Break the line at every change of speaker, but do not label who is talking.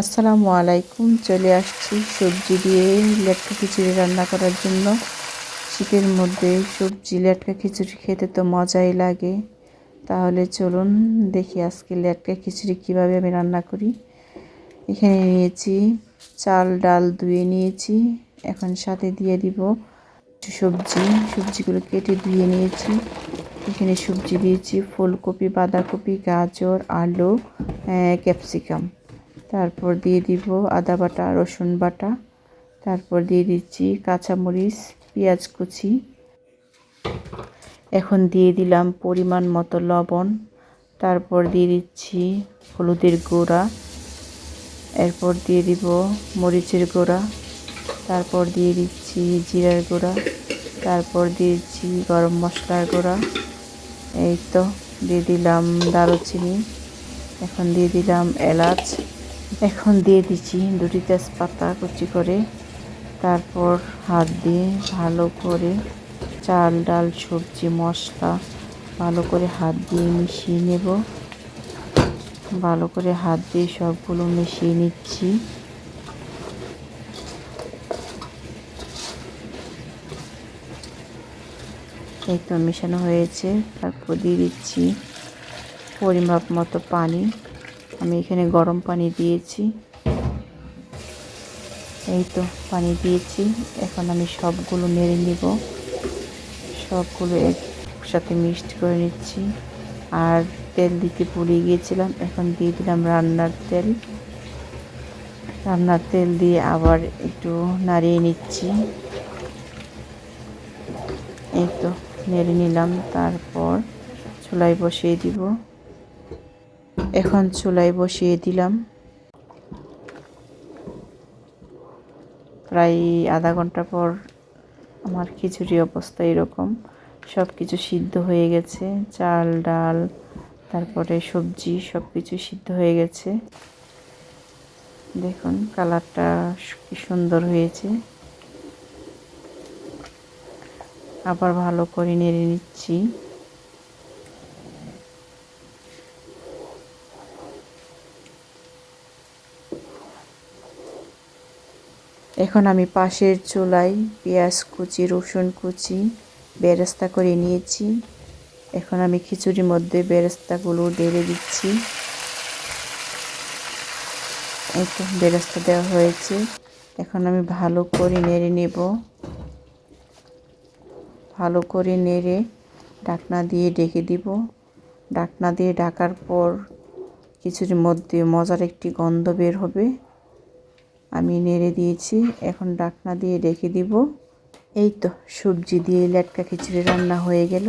আসসালামু আলাইকুম। চলে আসছি সবজি দিয়ে লেটকা খিচুড়ি রান্না করার জন্য। শীতের মধ্যে সবজি লেটকা খিচুড়ি খেতে তো মজাই লাগে। তাহলে চলুন দেখি আজকে লেটকা খিচুড়ি কীভাবে আমি রান্না করি। এখানে নিয়েছি চাল, ডাল ধুয়ে নিয়েছি। এখন সাথে দিয়ে দিব সবজি। সবজিগুলো কেটে ধুয়ে নিয়েছি। এখানে সবজি দিয়েছি ফুলকপি, বাঁধাকপি, গাজর, আলু ক্যাপসিকাম। তারপর দিয়ে দিব আদা বাটা, রসুন বাটা, তারপর দিয়ে দিচ্ছি কাঁচামরিচ, পেঁয়াজ কুচি। এখন দিয়ে দিলাম পরিমাণ মতো লবণ, তারপর দিয়ে দিচ্ছি হলুদের গুঁড়া, এরপর দিয়ে দিব মরিচের গুঁড়া, তারপর দিয়ে দিচ্ছি জিরার গুঁড়া, তারপর দিয়ে দিচ্ছি গরম মশলার গুঁড়া। এই তো, দিয়ে দিলাম দারুচিনি, এখন দিয়ে দিলাম এলাচ। এখন দিয়ে দিচ্ছি দুটি তেজপাতা কুচি করে। তারপর হাত দিয়ে ভালো করে চাল, ডাল, সবজি, মশলা ভালো করে হাত দিয়ে মিশিয়ে নেব। ভালো করে হাত দিয়ে সবগুলো মিশিয়ে নিচ্ছি। এই তো মেশানো হয়েছে। তারপর দিয়ে দিচ্ছি পরিমাপ মতো পানি। আমি এখানে গরম পানি দিয়েছি। এই তো পানি দিয়েছি। এখন আমি সবগুলো নেড়ে নিব। সবগুলো একসাথে মিক্সড করে নিচ্ছি। আর তেল দিতে ভুলে গিয়েছিলাম, এখন দিয়ে দিলাম রান্নার তেল। রান্নার তেল দিয়ে আবার একটু নাড়িয়ে নিচ্ছি। এই তো নেড়ে নিলাম, তারপর চুলায় বসিয়ে দিব। এখন চুলায় বসিয়ে দিলাম। প্রায় আধা ঘণ্টা পর আমার খিচুড়ি অবস্থা এরকম। সব কিছু সিদ্ধ হয়ে গেছে, চাল, ডাল, তারপরে সবজি সব কিছু সিদ্ধ হয়ে গেছে। দেখুন কালারটা কি সুন্দর হয়েছে। আবার ভালো করে নেড়ে নিচ্ছি। এখন আমি পাশের চুলায় পেঁয়াজ কুচি, রসুন কুচি, বেরেস্তা করে নিয়েছি। এখন আমি খিচুড়ির মধ্যে বেরেস্তাগুলো ঢেলে দিচ্ছি। তো বেরেস্তা দেওয়া হয়েছে। এখন আমি ভালো করে নেড়ে নেব। ভালো করে নেড়ে ডাকনা দিয়ে ডেকে দিব। ডাকনা দিয়ে ডাকার পর খিচুড়ির মধ্যে মজার একটি গন্ধ বের হবে। আমি নেড়ে দিয়েছি, এখন ডাকনা দিয়ে রেখে দিব। এই তো, সবজি দিয়ে লেটকা খিচুড়ি রান্না হয়ে গেল।